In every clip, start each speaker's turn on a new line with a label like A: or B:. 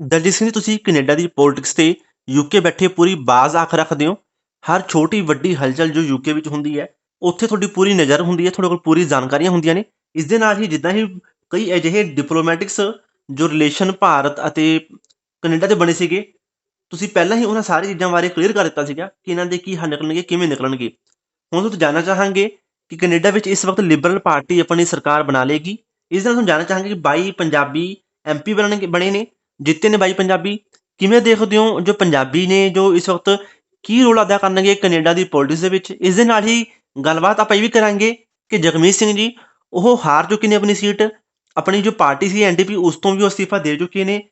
A: ਦਲਜੀਤ ਸਿੰਘ ਜੀ, ਤੁਸੀਂ ਕੈਨੇਡਾ ਦੀ ਪੋਲਿਟਿਕਸ ਤੇ ਯੂਕੇ ਬੈਠੇ ਪੂਰੀ ਬਾਜ਼ ਆਖ ਰੱਖਦੇ ਹੋ। ਹਰ ਛੋਟੀ ਵੱਡੀ ਹਲਚਲ ਜੋ ਯੂਕੇ ਵਿੱਚ ਹੁੰਦੀ ਹੈ, ਉੱਥੇ ਤੁਹਾਡੀ ਪੂਰੀ ਨਜ਼ਰ ਹੁੰਦੀ ਹੈ, ਤੁਹਾਡੇ ਕੋਲ ਪੂਰੀ ਜਾਣਕਾਰੀਆਂ ਹੁੰਦੀਆਂ ਨੇ। ਇਸ ਦੇ ਨਾਲ ਹੀ ਜਿੱਦਾਂ ਹੀ ਕਈ ਅਜਿਹੇ ਡਿਪਲੋਮੈਟਿਕਸ ਜੋ ਰਿਲੇਸ਼ਨ ਭਾਰਤ ਅਤੇ ਕੈਨੇਡਾ ਦੇ ਬਣੇ ਸੀਗੇ, ਤੁਸੀਂ ਪਹਿਲਾਂ ਹੀ ਉਹਨਾਂ ਸਾਰੀ ਚੀਜ਼ਾਂ ਬਾਰੇ ਕਲੀਅਰ ਕਰ ਦਿੱਤਾ ਸੀਗਾ ਕਿ ਇਹਨਾਂ ਦੇ ਕੀ ਹੱਲ ਨਿਕਲਣਗੇ, ਕਿਵੇਂ ਨਿਕਲਣਗੇ। ਹੁਣ ਤੁਸੀਂ ਜਾਣਨਾ ਚਾਹਾਂਗੇ ਕਿ ਕੈਨੇਡਾ ਵਿੱਚ ਇਸ ਵਕਤ ਲਿਬਰਲ ਪਾਰਟੀ ਆਪਣੀ ਸਰਕਾਰ ਬਣਾ ਲੇਗੀ ਇਸ ਨਾਲ ਤੁਹਾਨੂੰ ਜਾਣਨਾ ਚਾਹਾਂਗੇ ਕਿ 22 ਪੰਜਾਬੀ ਐਮਪੀ ਬਣਨਗੇ, ਬਣੇ ਨੇ। ਜਿੱਤੇ ਨੇ ਬਾਈ ਪੰਜਾਬੀ। ਕਿਵੇਂ ਦੇਖਦੇ ਹੋ ਜੋ ਪੰਜਾਬੀ ਨੇ ਜੋ ਇਸ ਵਕਤ ਕੀ ਰੋਲ ਅਦਾ ਕਰਨਗੇ ਕੈਨੇਡਾ ਦੀ ਪੋਲਿਟਿਕਸ ਦੇ ਵਿੱਚ? ਇਸ ਦੇ ਨਾਲ ਹੀ ਗੱਲਬਾਤ ਆਪਾਂ ਇਹ ਵੀ ਕਰਾਂਗੇ ਕਿ ਜਗਮੀਤ ਸਿੰਘ ਜੀ, ਉਹ ਹਾਰ ਚੁੱਕੇ ਨੇ ਆਪਣੀ ਸੀਟ। ਆਪਣੀ ਜੋ ਪਾਰਟੀ ਸੀ ਐਨਡੀਪੀ ਉਸ ਤੋਂ ਵੀ ਉਹ ਅਸਤੀਫਾ ਦੇ ਚੁੱਕੇ ਨੇ।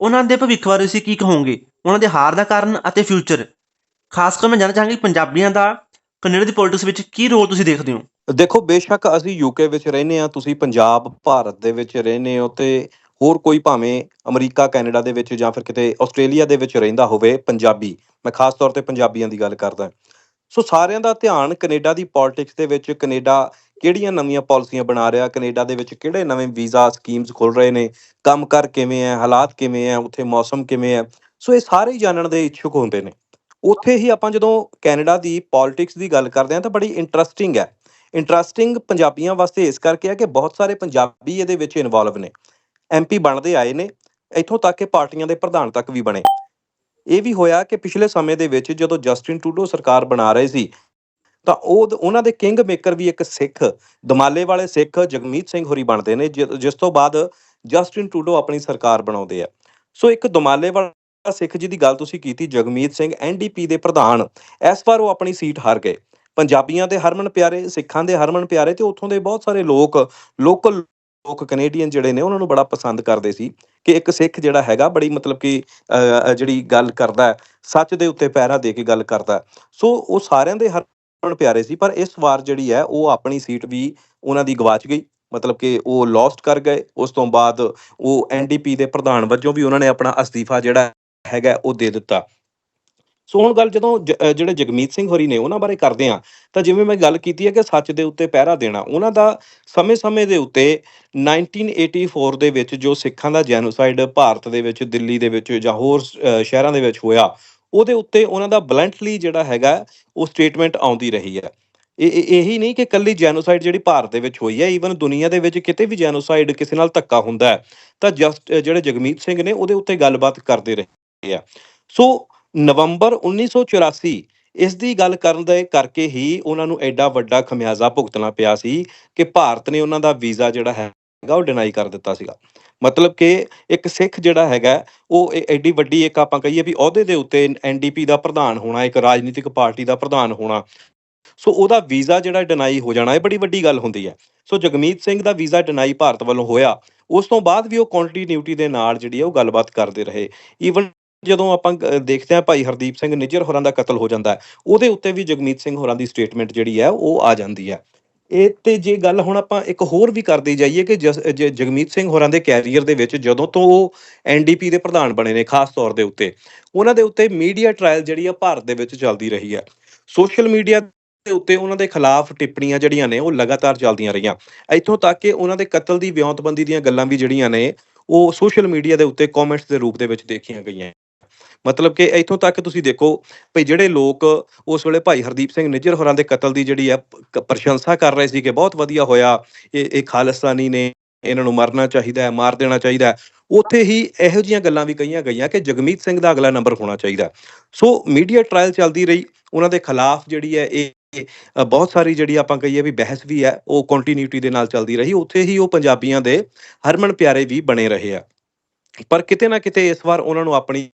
A: ਉਹਨਾਂ ਦੇ ਭਵਿੱਖ ਬਾਰੇ ਤੁਸੀਂ ਕੀ ਕਹੋਗੇ? ਉਹਨਾਂ ਦੇ ਹਾਰ ਦਾ ਕਾਰਨ ਅਤੇ ਫਿਊਚਰ ਖਾਸ ਕਰ ਮੈਂ ਜਾਣਨਾ ਚਾਹਾਂਗੀ ਪੰਜਾਬੀਆਂ ਦਾ ਕੈਨੇਡਾ ਦੀ ਪੋਲਿਟਿਕਸ ਵਿੱਚ ਕੀ ਰੋਲ ਤੁਸੀਂ ਦੇਖਦੇ ਹੋ?
B: ਦੇਖੋ, ਬੇਸ਼ੱਕ ਅਸੀਂ ਯੂਕੇ ਵਿੱਚ ਰਹਿੰਦੇ ਆ ਤੁਸੀਂ ਪੰਜਾਬ, ਭਾਰਤ ਦੇ ਵਿੱਚ ਰਹਿੰਦੇ ਹੋ ਤੇ ਹੋਰ ਕੋਈ ਭਾਵੇਂ ਅਮਰੀਕਾ, ਕੈਨੇਡਾ ਦੇ ਵਿੱਚ ਜਾਂ ਫਿਰ ਕਿਤੇ ਆਸਟ੍ਰੇਲੀਆ ਦੇ ਵਿੱਚ ਰਹਿੰਦਾ ਹੋਵੇ ਪੰਜਾਬੀ। ਮੈਂ ਖਾਸ ਤੌਰ ਤੇ ਪੰਜਾਬੀਆਂ ਦੀ ਗੱਲ ਕਰਦਾ ਸੋ ਸਾਰਿਆਂ ਦਾ ਧਿਆਨ ਕੈਨੇਡਾ ਦੀ ਪੋਲਿਟਿਕਸ ਦੇ ਵਿੱਚ, ਕੈਨੇਡਾ ਕਿਹੜੀਆਂ ਨਵੀਆਂ ਪਾਲਿਸੀਆਂ ਬਣਾ ਰਿਹਾ, ਕੈਨੇਡਾ ਦੇ ਵਿੱਚ ਕਿਹੜੇ ਨਵੇਂ ਵੀਜ਼ਾ ਸਕੀਮਸ ਖੁੱਲ ਰਹੇ ਨੇ ਕੰਮਕਾਰ ਕਿਵੇਂ ਹੈ, ਹਾਲਾਤ ਕਿਵੇਂ ਹੈ, ਉੱਥੇ ਮੌਸਮ ਕਿਵੇਂ ਹੈ। ਸੋ ਇਹ ਸਾਰੇ ਹੀ ਜਾਣਨ ਦੇ ਇੱਛੁਕ ਹੁੰਦੇ ਨੇ। ਉੱਥੇ ਹੀ ਆਪਾਂ ਜਦੋਂ ਕੈਨੇਡਾ ਦੀ ਪੋਲਿਟਿਕਸ ਦੀ ਗੱਲ ਕਰਦੇ ਹਾਂ ਤਾਂ ਬੜੀ ਇੰਟਰਸਟਿੰਗ ਹੈ। ਇੰਟਰਸਟਿੰਗ ਪੰਜਾਬੀਆਂ ਵਾਸਤੇ ਇਸ ਕਰਕੇ ਹੈ ਕਿ ਬਹੁਤ ਸਾਰੇ ਪੰਜਾਬੀ ਇਹਦੇ ਵਿੱਚ ਇਨਵੋਲਵ ਨੇ। ਐਮਪੀ ਬਣਦੇ ਆਏ ਨੇ, ਇੱਥੋਂ ਤੱਕ ਕਿ ਪਾਰਟੀਆਂ ਦੇ ਪ੍ਰਧਾਨ ਤੱਕ ਵੀ ਬਣੇ। ਇਹ ਵੀ ਹੋਇਆ ਕਿ ਪਿਛਲੇ ਸਮੇਂ ਦੇ ਵਿੱਚ ਜਦੋਂ ਜਸਟਿਨ ਟੂਡੋ ਸਰਕਾਰ ਬਣਾ ਰਹੇ ਸੀ, ਤਾਂ ਉਹ, ਉਹਨਾਂ ਦੇ ਕਿੰਗ ਮੇਕਰ ਵੀ ਇੱਕ ਸਿੱਖ, ਦਮਾਲੇ ਵਾਲੇ ਸਿੱਖ ਜਗਮੀਤ ਸਿੰਘ ਹੋਰੀ ਬਣਦੇ ਨੇ, ਜਿ- ਜਿਸ ਤੋਂ ਬਾਅਦ ਜਸਟਿਨ ਟੂਡੋ ਆਪਣੀ ਸਰਕਾਰ ਬਣਾਉਂਦੇ ਆ। ਸੋ ਇੱਕ ਦਮਾਲੇ ਵਾਲਾ ਸਿੱਖ ਜੀ ਦੀ ਗੱਲ ਤੁਸੀਂ ਕੀਤੀ, ਜਗਮੀਤ ਸਿੰਘ ਐਨਡੀਪੀ ਦੇ ਪ੍ਰਧਾਨ, ਇਸ ਵਾਰ ਉਹ ਆਪਣੀ ਸੀਟ ਹਾਰ ਗਏ। ਪੰਜਾਬੀਆਂ ਦੇ ਹਰਮਨ ਪਿਆਰੇ, ਸਿੱਖਾਂ ਦੇ ਹਰਮਨ ਪਿਆਰੇ ਤੇ ਉੱਥੋਂ ਦੇ ਬਹੁਤ ਸਾਰੇ ਲੋਕ, ਲੋਕਲ ਲੋਕ ਕੈਨੇਡੀਅਨ ਜਿਹੜੇ ਨੇ ਉਹਨਾਂ ਨੂੰ ਬੜਾ ਪਸੰਦ ਕਰਦੇ ਸੀ ਕਿ ਇੱਕ ਸਿੱਖ ਜਿਹੜਾ ਹੈਗਾ ਬੜੀ ਮਤਲਬ ਕਿ ਜਿਹੜੀ ਗੱਲ ਕਰਦਾ ਸੱਚ ਦੇ ਉੱਤੇ ਪਹਿਰਾ ਦੇ ਕੇ ਗੱਲ ਕਰਦਾ ਸੋ ਉਹ ਸਾਰਿਆਂ ਦੇ ਹਰਮਨ ਪਿਆਰੇ ਸੀ, ਪਰ ਇਸ ਵਾਰ ਜਿਹੜੀ ਹੈ ਉਹ ਆਪਣੀ ਸੀਟ ਵੀ ਉਹਨਾਂ ਦੀ ਗਵਾਚ ਗਈ। ਮਤਲਬ ਕਿ ਉਹ ਲੌਸਟ ਕਰ ਗਏ। ਉਸ ਤੋਂ ਬਾਅਦ ਉਹ ਐਨਡੀਪੀ ਦੇ ਪ੍ਰਧਾਨ ਵਜੋਂ ਵੀ ਉਹਨਾਂ ਨੇ ਆਪਣਾ ਅਸਤੀਫਾ ਜਿਹੜਾ ਹੈਗਾ ਉਹ ਦੇ ਦਿੱਤਾ। ਸੋ ਹੁਣ ਗੱਲ ਜਦੋਂ ਜ- ਜਿਹੜੇ ਜਗਮੀਤ ਸਿੰਘ ਹੋਰੀ ਨੇ ਉਹਨਾਂ ਬਾਰੇ ਕਰਦੇ ਆ ਤਾਂ ਜਿਵੇਂ ਮੈਂ ਗੱਲ ਕੀਤੀ ਹੈ ਕਿ ਸੱਚ ਦੇ ਉੱਤੇ ਪਹਿਰਾ ਦੇਣਾ, ਉਹਨਾਂ ਦਾ ਸਮੇਂ-ਸਮੇਂ ਦੇ ਉੱਤੇ 1984 ਦੇ ਵਿੱਚ ਜੋ ਸਿੱਖਾਂ ਦਾ ਜੈਨੋਸਾਈਡ ਭਾਰਤ ਦੇ ਵਿੱਚ, ਦਿੱਲੀ ਦੇ ਵਿੱਚ ਜਾਂ ਹੋਰ ਸ਼ਹਿਰਾਂ ਦੇ ਵਿੱਚ ਹੋਇਆ, ਉਹਦੇ ਉੱਤੇ ਉਹਨਾਂ ਦਾ ਬਲੈਂਟਲੀ ਜਿਹੜਾ ਹੈਗਾ, ਉਹ ਸਟੇਟਮੈਂਟ ਆਉਂਦੀ ਰਹੀ ਹੈ। ਇਹ, ਇਹ- ਇਹੀ ਨਹੀਂ ਕਿ ਕੱਲੀ ਜੈਨੋਸਾਈਡ ਜਿਹੜੀ ਭਾਰਤ ਦੇ ਵਿੱਚ ਹੋਈ ਹੈ ਈਵਨ ਦੁਨੀਆ ਦੇ ਵਿੱਚ ਕਿਤੇ ਵੀ ਜੈਨੋਸਾਈਡ ਕਿਸੇ ਨਾਲ ਧੱਕਾ ਹੁੰਦਾ ਹੈ, ਤਾਂ ਜਸਟ ਜਿਹੜੇ ਜਗਮੀਤ ਸਿੰਘ ਨੇ ਉਹਦੇ ਉੱਤੇ ਗੱਲਬਾਤ ਕਰਦੇ ਰਹੇ ਆ। ਸੋ ਨਵੰਬਰ 1984 ਇਸ ਦੀ ਗੱਲ ਕਰਨ ਦੇ ਕਰਕੇ ਹੀ ਉਹਨਾਂ ਨੂੰ ਐਡਾ ਵੱਡਾ ਖਮਿਆਜ਼ਾ ਭੁਗਤਣਾ ਪਿਆ ਸੀ ਕਿ ਭਾਰਤ ਨੇ ਉਹਨਾਂ ਦਾ ਵੀਜ਼ਾ ਜਿਹੜਾ ਹੈਗਾ ਉਹ ਡਿਨਾਈ ਕਰ ਦਿੱਤਾ ਸੀਗਾ। ਮਤਲਬ ਕਿ ਇੱਕ ਸਿੱਖ ਜਿਹੜਾ ਹੈਗਾ, ਉਹ ਐਡੀ ਵੱਡੀ ਇੱਕ ਆਪਾਂ ਕਹੀਏ ਵੀ ਅਹੁਦੇ ਦੇ ਉੱਤੇ ਐਨਡੀਪੀ ਦਾ ਪ੍ਰਧਾਨ ਹੋਣਾ, ਇੱਕ ਰਾਜਨੀਤਿਕ ਪਾਰਟੀ ਦਾ ਪ੍ਰਧਾਨ ਹੋਣਾ, ਸੋ ਉਹਦਾ ਵੀਜ਼ਾ ਜਿਹੜਾ ਡਿਨਾਈ ਹੋ ਜਾਣਾ, ਇਹ ਬੜੀ ਵੱਡੀ ਗੱਲ ਹੁੰਦੀ ਹੈ। ਸੋ ਜਗਮੀਤ ਸਿੰਘ ਦਾ ਵੀਜ਼ਾ ਡਿਨਾਈ ਭਾਰਤ ਵੱਲੋਂ ਹੋਇਆ, ਉਸ ਤੋਂ ਬਾਅਦ ਵੀ ਉਹ ਕੰਟੀਨਿਊਟੀ ਦੇ ਨਾਲ ਜਿਹੜੀ ਹੈ ਉਹ ਗੱਲਬਾਤ ਕਰਦੇ ਰਹੇ। ਈਵਨ ਜਦੋਂ ਆਪਾਂ ਦੇਖਦੇ ਹਾਂ ਭਾਈ ਹਰਦੀਪ ਸਿੰਘ ਨਿੱਜਰ ਹੋਰਾਂ ਦਾ ਕਤਲ ਹੋ ਜਾਂਦਾ ਉਹਦੇ ਉੱਤੇ ਵੀ ਜਗਮੀਤ ਸਿੰਘ ਹੋਰਾਂ ਦੀ ਸਟੇਟਮੈਂਟ ਜਿਹੜੀ ਹੈ, ਉਹ ਆ ਜਾਂਦੀ ਹੈ। ਇਹ ਤੇ ਜੇ ਗੱਲ ਹੁਣ ਆਪਾਂ ਇੱਕ ਹੋਰ ਵੀ ਕਰਦੇ ਜਾਈਏ ਕਿ ਜਗਮੀਤ ਸਿੰਘ ਹੋਰਾਂ ਦੇ ਕੈਰੀਅਰ ਦੇ ਵਿੱਚ ਜਦੋਂ ਤੋਂ ਉਹ ਐਨਡੀਪੀ ਦੇ ਪ੍ਰਧਾਨ ਬਣੇ ਨੇ, ਖਾਸ ਤੌਰ ਦੇ ਉੱਤੇ, ਉਹਨਾਂ ਦੇ ਉੱਤੇ ਮੀਡੀਆ ਟ੍ਰਾਇਲ ਜਿਹੜੀ ਆ ਭਾਰਤ ਦੇ ਵਿੱਚ ਚੱਲਦੀ ਰਹੀ ਹੈ। ਸੋਸ਼ਲ ਮੀਡੀਆ ਦੇ ਉੱਤੇ ਉਹਨਾਂ ਦੇ ਖਿਲਾਫ ਟਿੱਪਣੀਆਂ ਜਿਹੜੀਆਂ ਨੇ, ਉਹ ਲਗਾਤਾਰ ਚੱਲਦੀਆਂ ਰਹੀਆਂ। ਇੱਥੋਂ ਤੱਕ ਕਿ ਉਹਨਾਂ ਦੇ ਕਤਲ ਦੀ ਵਿਉਂਤਬੰਦੀ ਦੀਆਂ ਗੱਲਾਂ ਵੀ ਜਿਹੜੀਆਂ ਨੇ, ਉਹ ਸੋਸ਼ਲ ਮੀਡੀਆ ਦੇ ਉੱਤੇ ਕਮੈਂਟਸ ਦੇ ਰੂਪ ਦੇ ਵਿੱਚ ਦੇਖੀਆਂ ਗਈਆਂ। ਮਤਲਬ ਕਿ ਇੱਥੋਂ ਤੱਕ ਤੁਸੀਂ ਦੇਖੋ ਭਈ ਜਿਹੜੇ ਲੋਕ ਉਸ ਵੇਲੇ ਭਾਈ ਹਰਦੀਪ ਸਿੰਘ ਨਿੱਜਰ ਹੋਰਾਂ ਦੇ ਕਤਲ ਦੀ ਜਿਹੜੀ ਹੈ ਪ੍ਰਸ਼ੰਸਾ ਕਰ ਰਹੇ ਸੀ ਕਿ ਬਹੁਤ ਵਧੀਆ ਹੋਇਆ। ਇਹ ਇਹ ਖਾਲਿਸਤਾਨੀ ਨੇ ਇਹਨਾਂ ਨੂੰ ਮਰਨਾ ਚਾਹੀਦਾ ਹੈ, ਮਾਰ ਦੇਣਾ ਚਾਹੀਦਾ ਹੈ। ਉੱਥੇ ਹੀ ਇਹੋ ਜਿਹੀਆਂ ਗੱਲਾਂ ਵੀ ਕਹੀਆਂ ਗਈਆਂ ਕਿ ਜਗਮੀਤ ਸਿੰਘ ਦਾ ਅਗਲਾ ਨੰਬਰ ਹੋਣਾ ਚਾਹੀਦਾ ਸੋ ਮੀਡੀਆ ਟ੍ਰਾਇਲ ਚੱਲਦੀ ਰਹੀ। ਉਹਨਾਂ ਦੇ ਖਿਲਾਫ ਜਿਹੜੀ ਹੈ ਇਹ ਬਹੁਤ ਸਾਰੀ ਜਿਹੜੀ ਆਪਾਂ ਕਹੀਏ ਵੀ ਬਹਿਸ ਵੀ ਹੈ, ਉਹ ਕੰਟੀਨਿਊਟੀ ਦੇ ਨਾਲ ਚੱਲਦੀ ਰਹੀ। ਉੱਥੇ ਹੀ ਉਹ ਪੰਜਾਬੀਆਂ ਦੇ ਹਰਮਨ ਪਿਆਰੇ ਵੀ ਬਣੇ ਰਹੇ ਆ। ਪਰ ਕਿਤੇ ਨਾ ਕਿਤੇ ਇਸ ਵਾਰ ਉਹਨਾਂ ਨੂੰ ਆਪਣੀ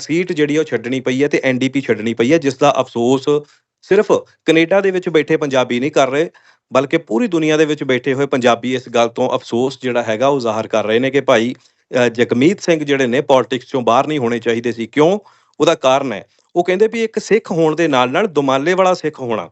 B: ਸੀਟ ਜਿਹੜੀ ਉਹ ਛੱਡਣੀ ਪਈ ਹੈ ਤੇ ਐਨਡੀਪੀ ਛੱਡਣੀ ਪਈ ਹੈ ਜਿਸ ਦਾ ਅਫਸੋਸ ਸਿਰਫ ਕੈਨੇਡਾ ਦੇ ਵਿੱਚ ਬੈਠੇ ਪੰਜਾਬੀ ਨਹੀਂ ਕਰ ਰਹੇ, ਬਲਕਿ ਪੂਰੀ ਦੁਨੀਆ ਦੇ ਵਿੱਚ ਬੈਠੇ ਹੋਏ ਪੰਜਾਬੀ ਇਸ ਗੱਲ ਤੋਂ ਅਫਸੋਸ ਜਿਹੜਾ ਹੈਗਾ ਉਹ ਜ਼ਾਹਰ ਕਰ ਰਹੇ ਨੇ ਕਿ ਭਾਈ ਜਗਮੀਤ ਸਿੰਘ ਜਿਹੜੇ ਨੇ ਪੋਲਿਟਿਕਸ ਚੋਂ ਬਾਹਰ ਨਹੀਂ ਹੋਣੇ ਚਾਹੀਦੇ ਸੀ। ਕਿਉਂ? ਉਹਦਾ ਕਾਰਨ ਹੈ। ਉਹ ਕਹਿੰਦੇ ਵੀ ਇੱਕ ਸਿੱਖ ਹੋਣ ਦੇ ਨਾਲ ਨਾਲ ਦੁਮਾਲੇ ਵਾਲਾ ਸਿੱਖ ਹੋਣਾ,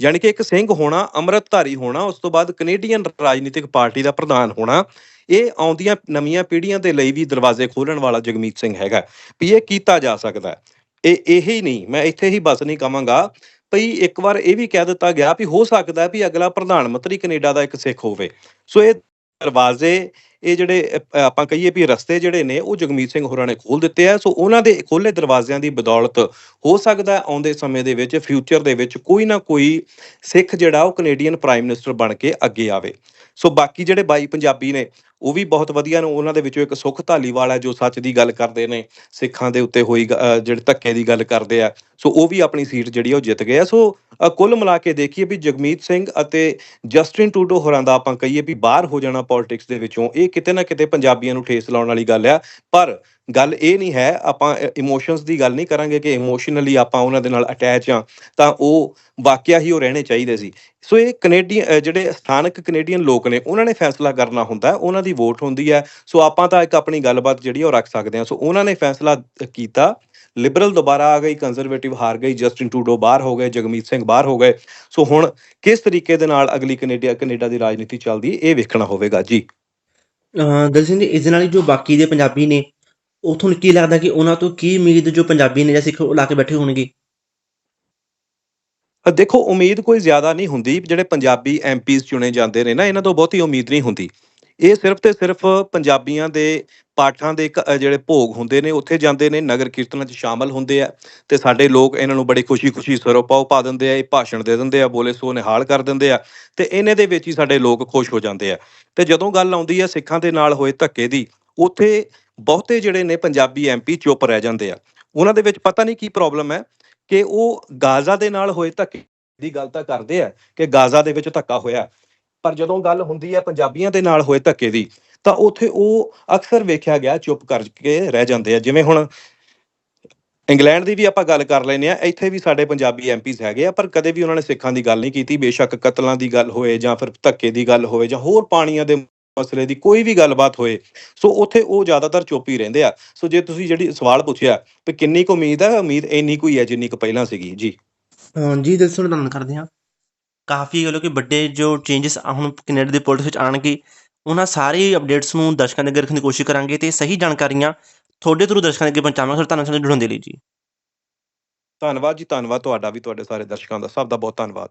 B: ਯਾਨੀ ਕਿ ਇੱਕ ਸਿੰਘ ਹੋਣਾ, ਅੰਮ੍ਰਿਤਧਾਰੀ ਹੋਣਾ, ਉਸ ਤੋਂ ਬਾਅਦ ਕੈਨੇਡੀਅਨ ਰਾਜਨੀਤਿਕ ਪਾਰਟੀ ਦਾ ਪ੍ਰਧਾਨ ਹੋਣਾ ਇਹ ਆਉਂਦੀਆਂ ਨਵੀਆਂ ਪੀੜ੍ਹੀਆਂ ਦੇ ਲਈ ਵੀ ਦਰਵਾਜ਼ੇ ਖੋਲਣ ਵਾਲਾ ਜਗਮੀਤ ਸਿੰਘ ਹੈਗਾ ਵੀ ਇਹ ਕੀਤਾ ਜਾ ਸਕਦਾ ਇਹ ਇਹ ਹੀ ਨਹੀਂ, ਮੈਂ ਇੱਥੇ ਹੀ ਬਸ ਨਹੀਂ ਕਵਾਂਗਾ ਭਈ ਇੱਕ ਵਾਰ ਇਹ ਵੀ ਕਹਿ ਦਿੱਤਾ ਗਿਆ ਵੀ ਹੋ ਸਕਦਾ ਵੀ ਅਗਲਾ ਪ੍ਰਧਾਨ ਮੰਤਰੀ ਕੈਨੇਡਾ ਦਾ ਇੱਕ ਸਿੱਖ ਹੋਵੇ। ਸੋ ਇਹ ਦਰਵਾਜ਼ੇ, ਇਹ ਜਿਹੜੇ ਆਪਾਂ ਕਹੀਏ ਵੀ ਰਸਤੇ ਜਿਹੜੇ ਨੇ, ਉਹ ਜਗਮੀਤ ਸਿੰਘ ਹੋਰਾਂ ਨੇ ਖੋਲ ਦਿੱਤੇ ਆ। ਸੋ ਉਹਨਾਂ ਦੇ ਖੋਲੇ ਦਰਵਾਜ਼ਿਆਂ ਦੀ ਬਦੌਲਤ ਹੋ ਸਕਦਾ ਆਉਂਦੇ ਸਮੇਂ ਦੇ ਵਿੱਚ ਫਿਊਚਰ ਦੇ ਵਿੱਚ ਕੋਈ ਨਾ ਕੋਈ ਸਿੱਖ ਜਿਹੜਾ, ਉਹ ਕੈਨੇਡੀਅਨ ਪ੍ਰਾਈਮ ਮਿਨਿਸਟਰ ਬਣ ਕੇ ਅੱਗੇ ਆਵੇ। ਸੋ ਬਾਕੀ ਜਿਹੜੇ ਬਾਈ ਪੰਜਾਬੀ ਨੇ, ਉਹ ਵੀ ਬਹੁਤ ਵਧੀਆ ਨੇ। ਉਹਨਾਂ ਦੇ ਵਿੱਚੋਂ ਇੱਕ ਸੁਖ ਧਾਲੀਵਾਲ ਹੈ, ਜੋ ਸੱਚ ਦੀ ਗੱਲ ਕਰਦੇ ਨੇ, ਸਿੱਖਾਂ ਦੇ ਉੱਤੇ ਹੋਈ ਜਿਹੜੇ ਧੱਕੇ ਦੀ ਗੱਲ ਕਰਦੇ ਆ। ਸੋ ਉਹ ਵੀ ਆਪਣੀ ਸੀਟ ਜਿਹੜੀ ਆ, ਉਹ ਜਿੱਤ ਗਏ ਆ। ਸੋ ਕੁੱਲ ਮਿਲਾ ਕੇ ਦੇਖੀਏ ਵੀ ਜਗਮੀਤ ਸਿੰਘ ਅਤੇ ਜਸਟਿਨ ਟੂਡੋ ਹੋਰਾਂ ਦਾ ਆਪਾਂ ਕਹੀਏ ਵੀ ਬਾਹਰ ਹੋ ਜਾਣਾ ਪੋਲਿਟਿਕਸ ਦੇ ਵਿੱਚੋਂ, ਇਹ ਕਿਤੇ ਨਾ ਕਿਤੇ ਪੰਜਾਬੀਆਂ ਨੂੰ ਠੇਸ ਲਾਉਣ ਵਾਲੀ ਗੱਲ ਆ। ਪਰ ਗੱਲ ਇਹ ਨਹੀਂ ਹੈ, ਆਪਾਂ ਇਮੋਸ਼ਨਸ ਦੀ ਗੱਲ ਨਹੀਂ ਕਰਾਂਗੇ ਕਿ ਇਮੋਸ਼ਨਲੀ ਆਪਾਂ ਉਹਨਾਂ ਦੇ ਨਾਲ ਅਟੈਚ ਆ, ਤਾਂ ਉਹ ਵਾਕਿਆ ਹੀ ਉਹ ਰਹਿਣੇ ਚਾਹੀਦੇ ਸੀ। ਸੋ ਇਹ ਕੈਨੇਡੀਅਨ ਜਿਹੜੇ ਸਥਾਨਕ ਕੈਨੇਡੀਅਨ ਲੋਕ ਨੇ, ਉਹਨਾਂ ਨੇ ਫੈਸਲਾ ਕਰਨਾ ਹੁੰਦਾ, ਉਹਨਾਂ ਦੀ ਵੋਟ ਹੁੰਦੀ ਹੈ। ਸੋ ਆਪਾਂ ਤਾਂ ਇੱਕ ਆਪਣੀ ਗੱਲਬਾਤ ਜਿਹੜੀ ਉਹ ਰੱਖ ਸਕਦੇ ਹਾਂ। ਸੋ ਉਹਨਾਂ ਨੇ ਫੈਸਲਾ ਕੀਤਾ ਲਿਬਰਲ ਦੁਬਾਰਾ ਆ ਗਈ ਕੰਜ਼ਰਵੇਟਿਵ ਹਾਰ ਗਈ ਜਸਟਿਨ ਟੂਡੋ ਬਾਹਰ ਹੋ ਗਏ ਜਗਮੀਤ ਸਿੰਘ ਬਾਹਰ ਹੋ ਗਏ। ਸੋ ਹੁਣ ਕਿਸ ਤਰੀਕੇ ਦੇ ਨਾਲ ਅਗਲੀ ਕੈਨੇਡਾ ਕੈਨੇਡਾ ਦੀ ਰਾਜਨੀਤੀ ਚੱਲਦੀ ਇਹ ਵੇਖਣਾ ਹੋਵੇਗਾ ਜੀ।
A: ਅਹ ਦਲ ਸਿੰਘ ਜੀ ਇਸ ਨਾਲ ਹੀ ਜੋ ਬਾਕੀ ਦੇ ਪੰਜਾਬੀ ਨੇ ਉਹ ਤੁਹਾਨੂੰ ਕੀ ਲੱਗਦਾ ਕਿ ਉਹਨਾਂ ਤੋਂ ਕੀ ਉਮੀਦ ਜੋ ਪੰਜਾਬੀ ਨੇ ਜਾਂ ਸਿੱਖ ਲਾ ਕੇ ਬੈਠੇ ਹੋਣਗੇ?
B: ਦੇਖੋ ਉਮੀਦ ਕੋਈ ਜ਼ਿਆਦਾ ਨਹੀਂ ਹੁੰਦੀ ਜਿਹੜੇ ਪੰਜਾਬੀ ਐਮਪੀਜ਼ ਚੁਣੇ ਜਾਂਦੇ ਨੇ ਨਾ ਇਹਨਾਂ ਤੋਂ ਬਹੁਤੀ ਉਮੀਦ ਨਹੀਂ ਹੁੰਦੀ। ਇਹ ਸਿਰਫ ਤੇ ਸਿਰਫ ਪੰਜਾਬੀਆਂ ਦੇ ਪਾਠਾਂ ਦੇ ਕ- ਜਿਹੜੇ ਭੋਗ ਹੁੰਦੇ ਨੇ, ਉੱਥੇ ਜਾਂਦੇ ਨੇ, ਨਗਰ ਕੀਰਤਨਾਂ 'ਚ ਸ਼ਾਮਲ ਹੁੰਦੇ ਆ ਤੇ ਸਾਡੇ ਲੋਕ ਇਹਨਾਂ ਨੂੰ ਬੜੀ ਖੁਸ਼ੀ-ਖੁਸ਼ੀ ਸਰੋਪਾਓ ਪਾ ਦਿੰਦੇ ਆ, ਇਹ ਭਾਸ਼ਣ ਦੇ ਦਿੰਦੇ ਆ, ਬੋਲੇ ਸੋ ਨਿਹਾਲ ਕਰ ਦਿੰਦੇ ਆ ਤੇ ਇਹਨੇ ਦੇ ਵਿੱਚ ਹੀ ਸਾਡੇ ਲੋਕ ਖੁਸ਼ ਹੋ ਜਾਂਦੇ ਆ। ਤੇ ਜਦੋਂ ਗੱਲ ਆਉਂਦੀ ਆ ਸਿੱਖਾਂ ਦੇ ਨਾਲ ਹੋਏ ਧੱਕੇ ਦੀ, ਉੱਥੇ ਬਹੁਤੇ ਜਿਹੜੇ ਨੇ ਪੰਜਾਬੀ ਐਮਪੀ ਚੁੱਪ ਰਹਿ ਜਾਂਦੇ ਆ। ਉਹਨਾਂ ਦੇ ਵਿੱਚ ਪਤਾ ਨਹੀਂ ਕੀ ਪ੍ਰੋਬਲਮ ਹੈ ਕਿ ਉਹ ਗਾਜ਼ਾ ਦੇ ਨਾਲ ਹੋਏ ਧੱਕੇ ਦੀ ਗੱਲ ਤਾਂ ਕਰਦੇ ਆ ਕਿ ਗਾਜ਼ਾ ਦੇ ਵਿੱਚ ਧੱਕਾ ਹੋਇਆ। ਪਰ ਜਦੋਂ ਗੱਲ ਹੁੰਦੀ ਹੈ ਪੰਜਾਬੀਆਂ ਦੇ ਨਾਲ ਹੋਏ ਧੱਕੇ ਦੀ, ਤਾਂ ਉੱਥੇ ਉਹ ਅਕਸਰ ਵੇਖਿਆ ਗਿਆ ਚੁੱਪ ਕਰਕੇ ਰਹਿ ਜਾਂਦੇ ਆ। ਜਿਵੇਂ ਹੁਣ ਇੰਗਲੈਂਡ ਦੀ ਵੀ ਆਪਾਂ ਗੱਲ ਕਰ ਲੈਨੇ ਆ ਇੱਥੇ ਵੀ ਸਾਡੇ ਪੰਜਾਬੀ ਐਮਪੀਜ਼ ਹੈਗੇ ਆ, ਪਰ ਕਦੇ ਵੀ ਉਹਨਾਂ ਨੇ ਸਿੱਖਾਂ ਦੀ ਗੱਲ ਨਹੀਂ ਕੀਤੀ, ਬੇਸ਼ੱਕ ਕਤਲਾਂ ਦੀ ਗੱਲ ਹੋਏ ਜਾਂ ਫਿਰ ਧੱਕੇ ਦੀ ਗੱਲ ਹੋਵੇ ਜਾਂ ਹੋਰ ਪਾਣੀਆਂ ਦੇ ਮਸਲੇ ਦੀ ਕੋਈ ਵੀ ਗੱਲਬਾਤ ਹੋਏ, ਸੋ ਉੱਥੇ ਉਹ ਜ਼ਿਆਦਾਤਰ ਚੁੱਪ ਹੀ ਰਹਿੰਦੇ ਆ। ਸੋ ਜੇ ਤੁਸੀਂ ਜਿਹੜੀ ਸਵਾਲ ਪੁੱਛਿਆ ਵੀ ਕਿੰਨੀ ਕੁ ਉਮੀਦ ਹੈ, ਉਮੀਦ ਇੰਨੀ ਕੁ ਹੀ ਹੈ ਜਿੰਨੀ ਕੁ ਪਹਿਲਾਂ ਸੀਗੀ। ਜੀ।
A: ਜੀ, ਦਿਲ ਤੋਂ ਕਰਦੇ ਹਾਂ। ਕਾਫੀ ਮਤਲਬ ਕਿ ਵੱਡੇ ਜੋ ਚੇਂਜਸ ਹੁਣ ਕੈਨੇਡਾ ਦੇ ਪੋਲਿਟਿਕਸ ਵਿੱਚ ਆਣਗੇ ਉਹਨਾਂ ਸਾਰੇ ਅਪਡੇਟਸ ਨੂੰ ਦਰਸ਼ਕਾਂ ਦੇ ਅੱਗੇ ਰੱਖਣ ਦੀ ਕੋਸ਼ਿਸ਼ ਕਰਾਂਗੇ ਤੇ ਸਹੀ ਜਾਣਕਾਰੀਆਂ ਤੁਹਾਡੇ ਥਰੂ ਦਰਸ਼ਕਾਂ ਦੇ ਅੱਗੇ ਪਹੁੰਚਾਵਾਂਗੇ ਸਰ ਧੰਨਵਾਦ ਸਾਨੂੰ ਜੁੜਨ ਦੇ ਲਈ ਜੀ।
B: ਧੰਨਵਾਦ ਜੀ, ਧੰਨਵਾਦ ਤੁਹਾਡਾ ਵੀ, ਤੁਹਾਡੇ ਸਾਰੇ ਦਰਸ਼ਕਾਂ ਦਾ, ਸਭ ਦਾ ਬਹੁਤ ਧੰਨਵਾਦ।